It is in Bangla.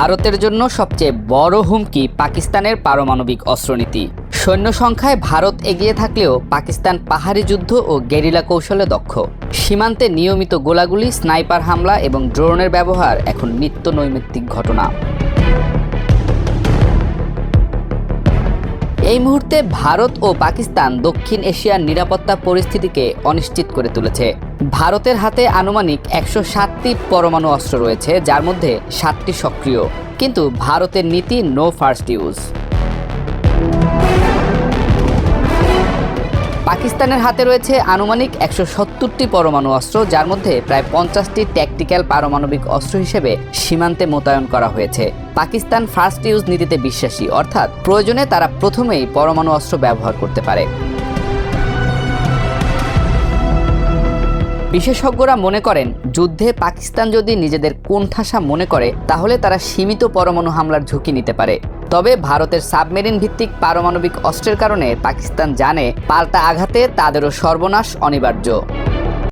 ভারতের জন্য সবচেয়ে বড় হুমকি পাকিস্তানের পারমাণবিক অস্ত্রনীতি। সৈন্য সংখ্যায় ভারত এগিয়ে থাকলেও পাকিস্তান পাহাড়ি যুদ্ধ ও গেরিলা কৌশলে দক্ষ। সীমান্তে নিয়মিত গোলাগুলি, স্নাইপার হামলা এবং ড্রোনের ব্যবহার এখন নিত্য নৈমিত্তিক ঘটনা। এই মুহূর্তে ভারত ও পাকিস্তান দক্ষিণ এশিয়ার নিরাপত্তা পরিস্থিতিকে অনিশ্চিত করে তুলেছে। ভারতের হাতে আনুমানিক একশো সাতটি পরমাণু অস্ত্র রয়েছে, যার মধ্যে সাতটি সক্রিয়। কিন্তু ভারতের নীতি নো ফার্স্ট ইউজ পাকিস্তানের হাতে রয়েছে আনুমানিক একশো সত্তরটি পরমাণু অস্ত্র, যার মধ্যে প্রায় পঞ্চাশটি ট্যাকটিক্যাল পারমাণবিক অস্ত্র হিসেবে সীমান্তে মোতায়েন করা হয়েছে। পাকিস্তান ফার্স্ট ইউজ নীতিতে বিশ্বাসী, অর্থাৎ প্রয়োজনে তারা প্রথমেই পরমাণু অস্ত্র ব্যবহার করতে পারে। বিশেষজ্ঞরা মনে করেন, যুদ্ধে পাকিস্তান যদি নিজেদের কোণঠাসা মনে করে, তাহলে তারা সীমিত পরমাণু হামলার ঝুঁকি নিতে পারে। তবে ভারতের সাবমেরিন ভিত্তিক পারমাণবিক অস্ত্রের কারণে পাকিস্তান জানে পাল্টা আঘাতে তাদেরও সর্বনাশ অনিবার্য।